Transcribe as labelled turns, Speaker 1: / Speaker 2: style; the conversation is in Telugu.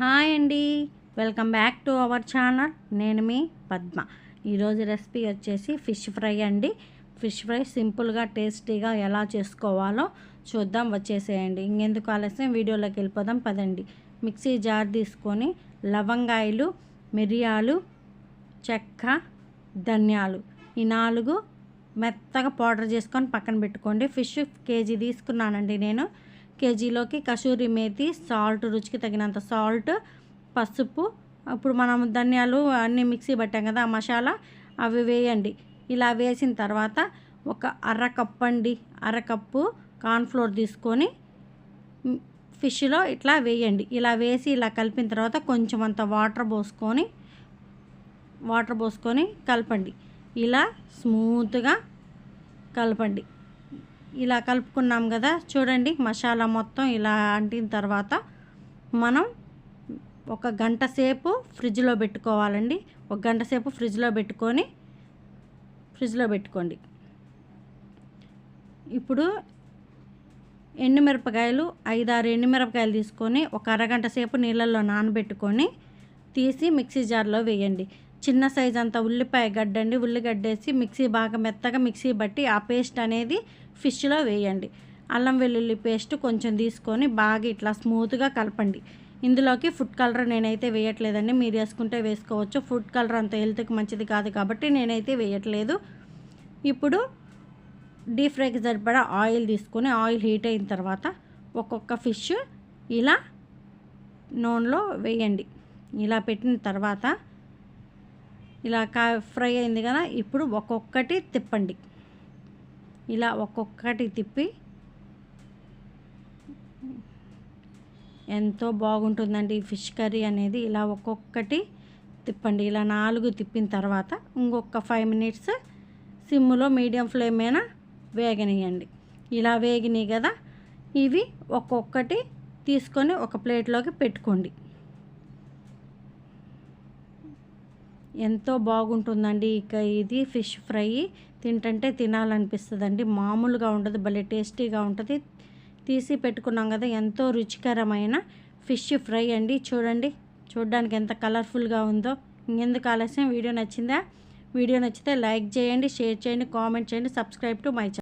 Speaker 1: హాయ్ అండి. Welcome back to our channel. నేను మీ పద్మ. ఈరోజు రెసిపీ వచ్చేసి ఫిష్ ఫ్రై అండి. ఫిష్ ఫ్రై సింపుల్గా టేస్టీగా ఎలా చేసుకోవాలో చూద్దాం. వచ్చేసేయండి. ఇంకెందుకు ఆలస్యం? వీడియోలోకి వెళ్ళిపోదాం. పదండి. మిక్సీ జార్ తీసుకొని లవంగాయలు మిరియాలు చెక్క ధనియాలు ఈ నాలుగు మెత్తగా పౌడర్ చేసుకొని పక్కన పెట్టుకోండి. ఫిష్ కేజీ తీసుకున్నానండి నేను. కేజీలోకి కసూరి మేతి సాల్ట్ రుచికి తగినంత సాల్ట్ పసుపు ఇప్పుడు మనం ధనియాలు అన్నీ మిక్సీ పట్టాం కదా ఆ మసాలా అవి వేయండి. ఇలా వేసిన తర్వాత ఒక అరకప్పు అండి అరకప్పు కార్న్ఫ్లోర్ తీసుకొని ఫిష్లో ఇట్లా వేయండి. ఇలా వేసి ఇలా కలిపిన తర్వాత కొంచెం అంత వాటర్ పోసుకొని వాటర్ పోసుకొని కలపండి. ఇలా స్మూత్గా కలపండి. ఇలా కలుపుకున్నాం కదా. చూడండి మసాలా మొత్తం ఇలా అంటిన తర్వాత మనం ఒక గంట సేపు ఫ్రిడ్జ్లో పెట్టుకోవాలండి. ఒక గంట సేపు ఫ్రిడ్జ్లో పెట్టుకొని ఫ్రిడ్జ్లో పెట్టుకోండి. ఇప్పుడు ఎండుమిరపకాయలు ఐదారు ఎండుమిరపకాయలు తీసుకొని ఒక అరగంట సేపు నీళ్ళల్లో నానబెట్టుకొని తీసి మిక్సీ జార్లో వేయండి. చిన్న సైజ్ అంత ఉల్లిపాయ గడ్డండి ఉల్లిగడ్డ వేసి మిక్సీ బాగా మెత్తగా మిక్సీ బట్టి ఆ పేస్ట్ అనేది ఫిష్లో వేయండి. అల్లం వెల్లుల్లి పేస్ట్ కొంచెం తీసుకొని బాగా ఇట్లా స్మూత్గా కలపండి. ఇందులోకి ఫుడ్ కలర్ నేనైతే వేయట్లేదండి. మీరు వేసుకుంటే వేసుకోవచ్చు. ఫుడ్ కలర్ అంత హెల్త్కి మంచిది కాదు కాబట్టి నేనైతే వేయట్లేదు. ఇప్పుడు డీప్ ఫ్రైకి సరిపడా ఆయిల్ తీసుకొని ఆయిల్ హీట్ అయిన తర్వాత ఒక్కొక్క ఫిష్ ఇలా నూనెలో వేయండి. ఇలా పెట్టిన తర్వాత ఇలా కా ఫ్రై అయింది కదా ఇప్పుడు ఒక్కొక్కటి తిప్పండి. ఇలా ఒక్కొక్కటి తిప్పి ఎంతో బాగుంటుందండి ఈ ఫిష్ కర్రీ అనేది. ఇలా ఒక్కొక్కటి తిప్పండి. ఇలా నాలుగు తిప్పిన తర్వాత ఇంకొక ఫైవ్ మినిట్స్ సిమ్లో మీడియం ఫ్లేమ్ మీద వేగనియండి. ఇలా వేగినాయి కదా. ఇవి ఒక్కొక్కటి తీసుకొని ఒక ప్లేట్లోకి పెట్టుకోండి. ఎంతో బాగుంటుందండి. ఇక ఇది ఫిష్ ఫ్రై. తింటుంటే తినాలనిపిస్తుందండి. మామూలుగా ఉండదు భలే టేస్టీగా ఉంటుంది. తీసి పెట్టుకున్నాం కదా ఎంతో రుచికరమైన ఫిష్ ఫ్రై అండి. చూడండి చూడడానికి ఎంత కలర్ఫుల్గా ఉందో. ఇంకెందుకు ఆలస్యం? వీడియో నచ్చిందా? వీడియో నచ్చితే లైక్ చేయండి షేర్ చేయండి కామెంట్ చేయండి సబ్స్క్రైబ్ టు మై ఛానల్